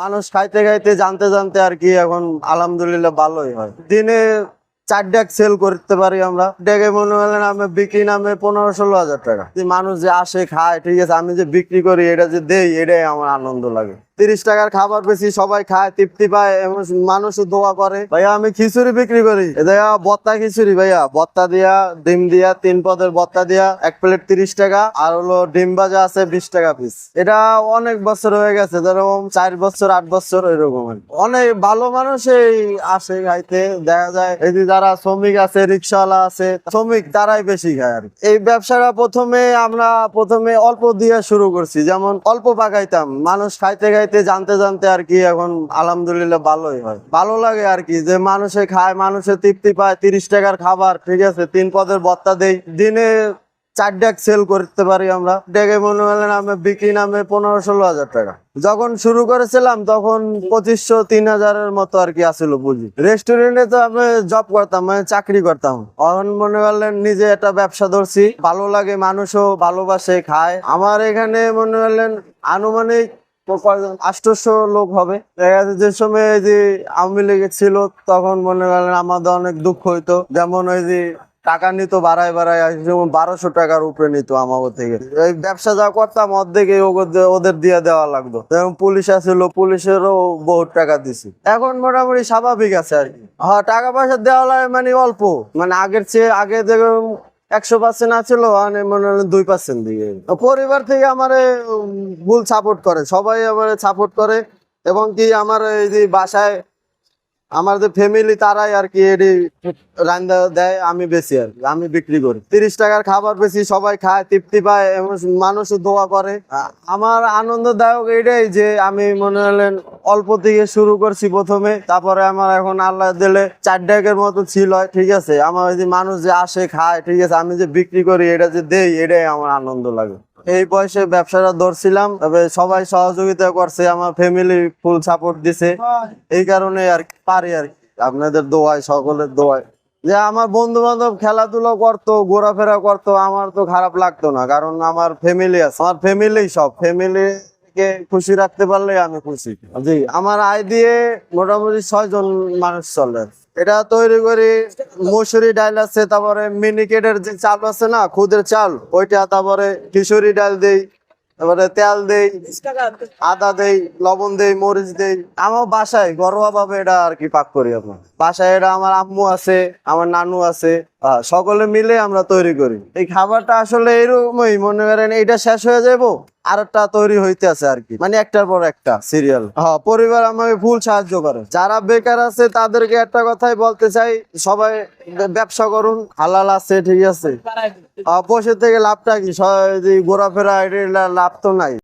মানুষ খাইতে খাইতে, জানতে জানতে আর কি এখন আলহামদুলিল্লাহ ভালোই হয়। দিনে চার ডেক সেল করতে পারি আমরা। ডেকে মনে হলে নামে বিক্রি নামে পনেরো ষোলো হাজার টাকা। মানুষ যে আসে, খায়, ঠিক আছে, আমি যে বিক্রি করি, এটা যে দেই, এটাই আমার আনন্দ লাগে। তিরিশ টাকার খাবার বেশি, সবাই খায়, তৃপ্তি পায় মানুষ দোয়া করে। ভাইয়া, আমি খিচুড়ি বিক্রি করি। এটা বত্তা খিচুড়ি, ভাইয়া। বত্তা দিয়া, ডিম দিয়া, তিন পদের বত্তা দিয়া, এক প্লেট তিরিশ টাকা। আর হলো ডিম ভাজা আছে বিশ টাকা পিস এটা অনেক বছর হয়ে গেছে, যেরকম চার বছর, আট বছর এরকম অনেক ভালো মানুষই আসে খাইতে, দেখা যায়। এই যে, যারা শ্রমিক আছে, রিক্সাওয়ালা আছে, শ্রমিক তারাই বেশি খায় আর এই ব্যবসাটা প্রথমে আমরা প্রথমে অল্প দিয়ে শুরু করছি। যেমন অল্প পাকাইতাম, মানুষ খাইতে খাইতে জানতে জানতে আর কি এখন আলহামদুলিল্লাহ ভালোই হয়। ভালো লাগে আর কি যে মানুষে খায়, মানুষে তৃপ্তি পায়, তিরিশ টাকার খাবার, ঠিক আছে? তিন পদের বত্তা দেই। দিনে চার ডেক সেল করতে পারি আমরা। ডেকে মনে হলে নামে বিক্রি নামে পনেরো ষোলো হাজার টাকা। যখন শুরু করেছিলাম তখন পঁচিশশো, তিন হাজারের মতো আর কি আসছিল বুঝি রেস্টুরেন্টে তো আমি জব করতাম মানে চাকরি করতাম। এখন মনে করলেন নিজে একটা ব্যবসা ধরছি। ভালো লাগে, মানুষও ভালোবাসে, খায়। আমার এখানে মনে করলেন আনুমানিক আষ্টশো লোক হবে। দেখা যাচ্ছে যে সময় যে আওয়ামী লীগ ছিল, তখন মনে করেন আমাদের অনেক দুঃখ হইতো। যেমন ওই যে টাকা নিত, বাড়ায় বাড়ায় যেমন বারোশো টাকার উপরে নিত আমাদের থেকে। এই ব্যবসা যা করতাম, অর্ধেকে ওদের- দিয়ে দেওয়া লাগতো। যেমন পুলিশ আসছিল, পুলিশেরও বহুত টাকা দিছি। এখন মোটামুটি স্বাভাবিক আছে আর কি। হ্যাঁ টাকা পয়সা দেওয়া লাগে মানে অল্প। মানে আগের চেয়ে, আগে যেরকম একশো পার্সেন্ট আছিল মানে মনে হলো দুই পার্সেন্ট দিয়ে। পরিবার থেকে আমার ভুল সাপোর্ট করে। সবাই আমার সাপোর্ট করে। এবং কি আমার এই যে বাসায় আমার যে ফ্যামিলি তারাই আর কি এটি রান্না দেয়, আমি বেশি আর আমি বিক্রি করি। তিরিশ টাকার খাবার বেশি, সবাই খায়, তৃপ্তি পায় এবং মানুষ দোয়া করে। আমার আনন্দদায়ক এটাই যে আমি মনে হলেন অল্প থেকে শুরু করছি প্রথমে, তারপরে আমার এখন আল্লাহ দিলে চার ডেকের মতো ছিল, ঠিক আছে? আমার যে মানুষ যে আসে, খায়, ঠিক আছে? আমি যে বিক্রি করি, এটা যে দেই, এটাই আমার আনন্দ লাগে। এই বয়সে ব্যবসাটা ধরছিলাম, তবে সবাই সহযোগিতা করছে, আমার ফ্যামিলি ফুল সাপোর্ট দিছে। এই কারণে আর পারি আর আপনাদের দোয়ায়, সকলের দোয়ায়। যে আমার বন্ধু বান্ধব খেলাধুলা করতো, ঘোরাফেরা করতো, আমার তো খারাপ লাগতো না, কারণ আমার ফ্যামিলি আছে। আমার ফ্যামিলি সব ফ্যামিলি কে খুশি রাখতে পারলে আমি খুশি। জি, আমার আয় দিয়ে মোটামুটি ছয় জন মানুষ চলে। এটা তৈরি করি, মসুরি ডাল আছে, তারপরে মিনিকেটের যে চাল আছে না, খুদের চাল, ওইটা তারপরে খিচুড়ি ডাল দেই, তারপরে তেল দেই, আদা দেই, লবণ দেই, মরিচ দেই। আমার বাসায় ঘরোয়া ভাবে এটা আর কি পাক করি আপনার বাসায় এটা আমার আম্মু আছে, আমার নানু আছে সকলে মিলে আমরা তৈরি করি। এই খাবারটা আসলে এরকমই, মনে করেন এটা শেষ হয়ে যাব আর একটা তৈরি হইতে আছে আর কি। মানে একটার পর একটা। সিরিয়াল। হ্যাঁ পরিবার আমাকে ফুল সাহায্য করে। যারা বেকার আছে তাদেরকে একটা কথাই বলতে চাই সবাই ব্যবসা করুন হালাল আছে ঠিক আছে। বসে থেকে লাভটা কি? সবাই যদি ঘোরাফেরা লাভ তো নাই।